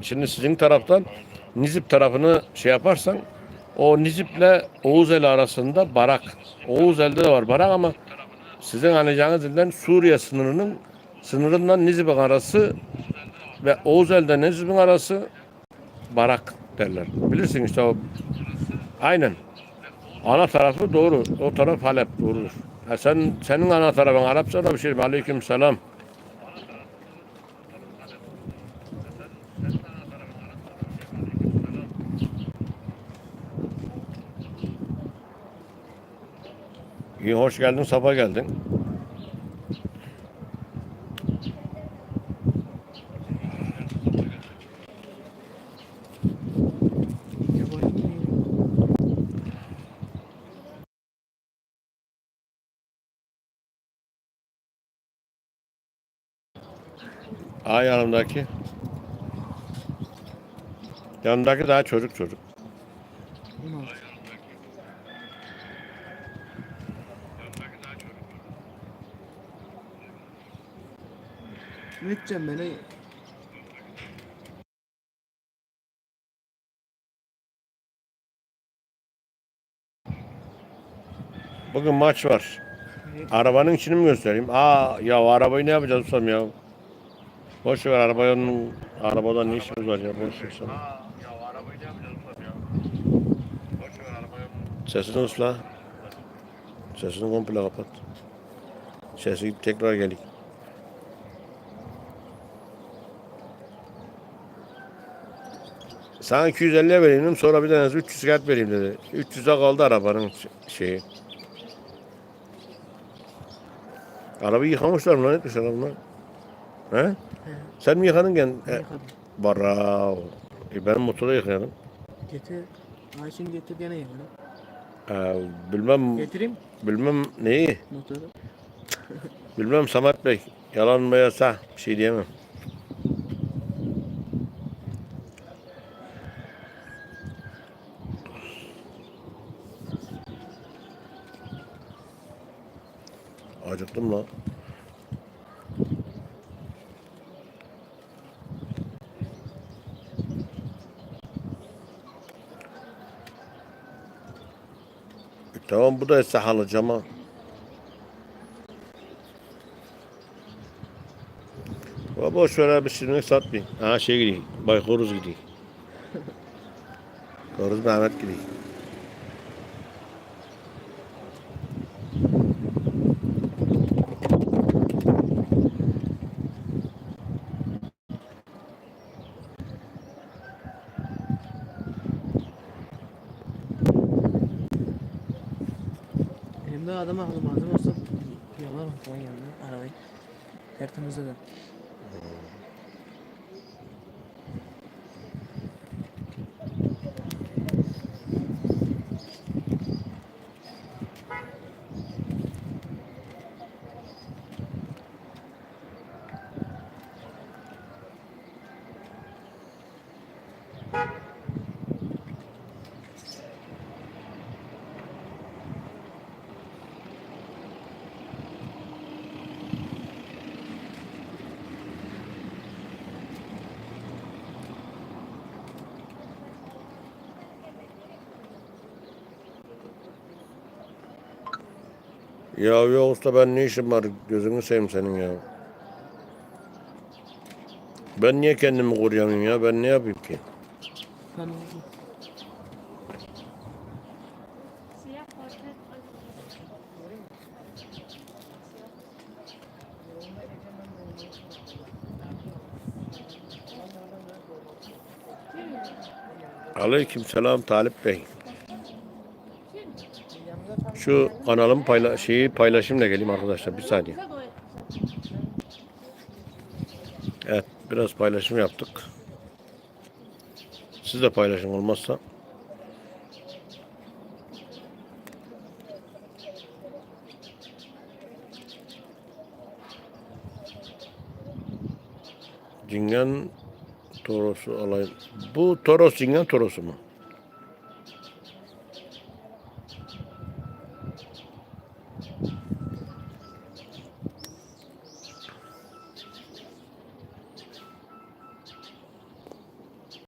şimdi sizin taraftan Nizip tarafını şey yaparsan o Nizip'le Oğuzel arasında Barak. Oğuzel'de de var Barak ama sizin anlayacağınız dilden Suriye sınırının sınırından Nizip'in arası ve Oğuzel'de Nizip'in arası Barak derler. Bilirsin işte o. Aynen. Ana tarafı doğru. O taraf Halep doğrudur. Ha sen senin ana tarafın Arapça da bir şey. Aleyküm selam. İyi hoş geldin, sabah geldin. Ay yanımdaki. Yanımdaki daha çocuk çocuk. 16. Lütfen beni Bugün maç var. Arabanın içini mi göstereyim? Aa ya arabayı ne yapacağız ustam ya? Boş ver arabanın arabada ne işimiz var ya boş ver sana. Sesini usla. Sesini komple kapat. Sesi tekrar gelik. Sana 250'ye vereyim dedim, sonra bir tanesi 300 kağıt vereyim dedi. 300'e kaldı arabanın şeyi. Arabayı yıkamışlar mı lan etmişler bunlar? He? Sen mi yıkadın gene? E, Yıkadım. bravo. E, ben motoru yıkayalım. Getir. Ayşin getir gene yeme. Ee, bilmem Getireyim bilmem neyi. motoru. Bilmem Samet Bey. Yalan mı yasa bir şey diyemem. Acıktım lan. E, Tamam bu da sahalı cama. Ya boş ver abi şimdi satmayın. Ha şey gidiyor. Bay Horuz gidiyor. Horuz Mehmet gidiyor. Elimde adam akıllı malzeme olsa yalarım falan yanına arabayı. Tertemiz de. Ya yok usta ben ne işim var gözünü seveyim senin ya. Ben niye kendimi koruyamıyorum ya ben ne yapayım ki? Ben Aleyküm selam Talip Bey. Şu kanalımı payla şeyi paylaşayım da geleyim arkadaşlar bir saniye. Evet biraz paylaşım yaptık. Siz de paylaşım olmazsa. Cingen Toros'u alayım. Bu Toros Cingen Toros'u mu?